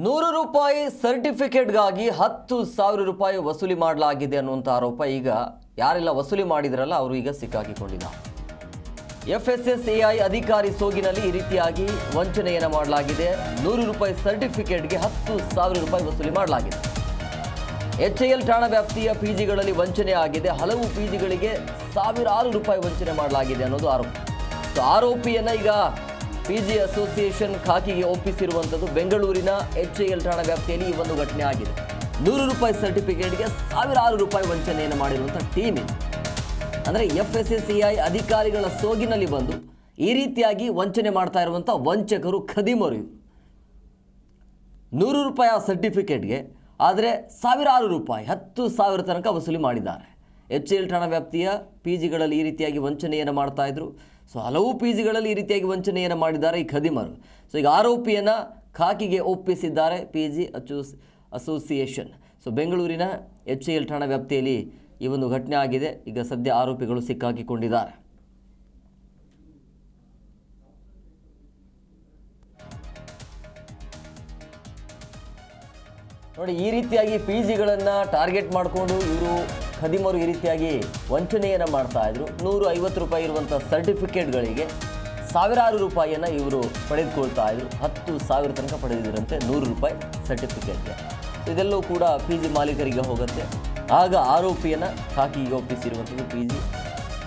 ನೂರು ರೂಪಾಯಿ ಸರ್ಟಿಫಿಕೇಟ್ಗಾಗಿ ಹತ್ತು ಸಾವಿರ ರೂಪಾಯಿ ವಸೂಲಿ ಮಾಡಲಾಗಿದೆ ಅನ್ನುವಂಥ ಆರೋಪ. ಈಗ ಯಾರೆಲ್ಲ ವಸೂಲಿ ಮಾಡಿದ್ರಲ್ಲ, ಅವರು ಈಗ ಸಿಕ್ಕಾಕಿಕೊಂಡಿಲ್ಲ F S S A I ಅಧಿಕಾರಿ ಸೋಗಿನಲ್ಲಿ ಈ ರೀತಿಯಾಗಿ ವಂಚನೆಯನ್ನು ಮಾಡಲಾಗಿದೆ. ನೂರು ರೂಪಾಯಿ ಸರ್ಟಿಫಿಕೇಟ್ಗೆ ಹತ್ತು ಸಾವಿರ ರೂಪಾಯಿ ವಸೂಲಿ ಮಾಡಲಾಗಿದೆ. ಎಚ್ ಎಲ್ ಠಾಣಾ ವ್ಯಾಪ್ತಿಯ ಪಿಜಿಗಳಲ್ಲಿ ವಂಚನೆ ಆಗಿದೆ. ಹಲವು ಪಿಜಿಗಳಿಗೆ ಸಾವಿರಾರು ರೂಪಾಯಿ ವಂಚನೆ ಮಾಡಲಾಗಿದೆ ಅನ್ನೋದು ಆರೋಪ. ಸೊ ಆರೋಪಿಯನ್ನು ಈಗ ಪಿಜಿ ಅಸೋಸಿಯೇಷನ್ ಖಾಕಿಗೆ ಒಪ್ಪಿಸಿರುವಂಥದ್ದು ಬೆಂಗಳೂರಿನ ಎಚ್ ಎಲ್ ಠಾಣಾ ವ್ಯಾಪ್ತಿಯಲ್ಲಿ ಈ ಒಂದು ಘಟನೆ ಆಗಿದೆ. ನೂರು ರೂಪಾಯಿ ಸರ್ಟಿಫಿಕೇಟ್ಗೆ ಸಾವಿರಾರು ರೂಪಾಯಿ ವಂಚನೆಯನ್ನು ಮಾಡಿರುವಂಥ ಟೀಮ್ ಇದು. ಅಂದರೆ ಎಫ್ ಎಸ್ ಎಸ್ ಐ ಅಧಿಕಾರಿಗಳ ಸೋಗಿನಲ್ಲಿ ಬಂದು ಈ ರೀತಿಯಾಗಿ ವಂಚನೆ ಮಾಡ್ತಾ ಇರುವಂಥ ವಂಚಕರು ಖದಿಮರು. ನೂರು ರೂಪಾಯಿ ಆ ಸರ್ಟಿಫಿಕೇಟ್ಗೆ, ಆದರೆ ಸಾವಿರಾರು ರೂಪಾಯಿ, ಹತ್ತು ಸಾವಿರ ತನಕ ವಸೂಲಿ ಮಾಡಿದ್ದಾರೆ. ಎಚ್ ಎಲ್ ಠಾಣಾ ವ್ಯಾಪ್ತಿಯ ಪಿ ಜಿಗಳಲ್ಲಿ ಈ ರೀತಿಯಾಗಿ ವಂಚನೆಯನ್ನು ಮಾಡ್ತಾ ಇದ್ರು. ಸೊ ಹಲವು ಪಿ ಜಿಗಳಲ್ಲಿ ಈ ರೀತಿಯಾಗಿ ವಂಚನೆಯನ್ನು ಮಾಡಿದ್ದಾರೆ ಈ ಖದೀಮರು. ಸೊ ಈಗ ಆರೋಪಿಯನ್ನು ಖಾಕಿಗೆ ಒಪ್ಪಿಸಿದ್ದಾರೆ ಪಿ ಜಿ ಅಚೋಸ್ ಅಸೋಸಿಯೇಷನ್. ಸೊ ಬೆಂಗಳೂರಿನ ಎಚ್ ಎಲ್ ಠಾಣಾ ವ್ಯಾಪ್ತಿಯಲ್ಲಿ ಈ ಒಂದು ಘಟನೆ ಆಗಿದೆ. ಈಗ ಸದ್ಯ ಆರೋಪಿಗಳು ಸಿಕ್ಕಾಕಿಕೊಂಡಿದ್ದಾರೆ. ನೋಡಿ, ಈ ರೀತಿಯಾಗಿ ಪಿ ಜಿಗಳನ್ನು ಟಾರ್ಗೆಟ್ ಮಾಡಿಕೊಂಡು ಇವರು ಖದೀಮರು ಈ ರೀತಿಯಾಗಿ ವಂಚನೆಯನ್ನು ಮಾಡ್ತಾ ಇದ್ರು. ನೂರು ಐವತ್ತು ರೂಪಾಯಿ ಇರುವಂಥ ಸರ್ಟಿಫಿಕೇಟ್ಗಳಿಗೆ ಸಾವಿರಾರು ರೂಪಾಯಿಯನ್ನು ಇವರು ಪಡೆದುಕೊಳ್ತಾ ಇದ್ರು. ಹತ್ತು ಸಾವಿರ ತನಕ ಪಡೆದಿದ್ದರಂತೆ ನೂರು ರೂಪಾಯಿ ಸರ್ಟಿಫಿಕೇಟ್ಗೆ. ಇದೆಲ್ಲವೂ ಕೂಡ ಪಿ ಜಿ ಮಾಲೀಕರಿಗೆ ಹೋಗುತ್ತೆ. ಆಗ ಆರೋಪಿಯನ್ನು ಖಾಕಿಗೆ ಒಪ್ಪಿಸಿರುವಂಥದ್ದು ಪಿ ಜಿ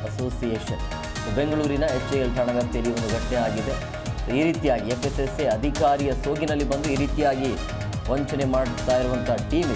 ಅಸೋಸಿಯೇಷನ್. ಬೆಂಗಳೂರಿನ ಎಚ್ ಎಲ್ ಠಾಣಾ ಒಂದು ಘಟನೆ ಆಗಿದೆ. ಈ ರೀತಿಯಾಗಿ ಎಫ್ ಎಸ್ ಎಸ್ ಎ ಅಧಿಕಾರಿಯ ಸೋಗಿನಲ್ಲಿ ಬಂದು ಈ ರೀತಿಯಾಗಿ ವಂಚನೆ ಮಾಡ್ತಾ ಇರುವಂಥ ಟೀಮ್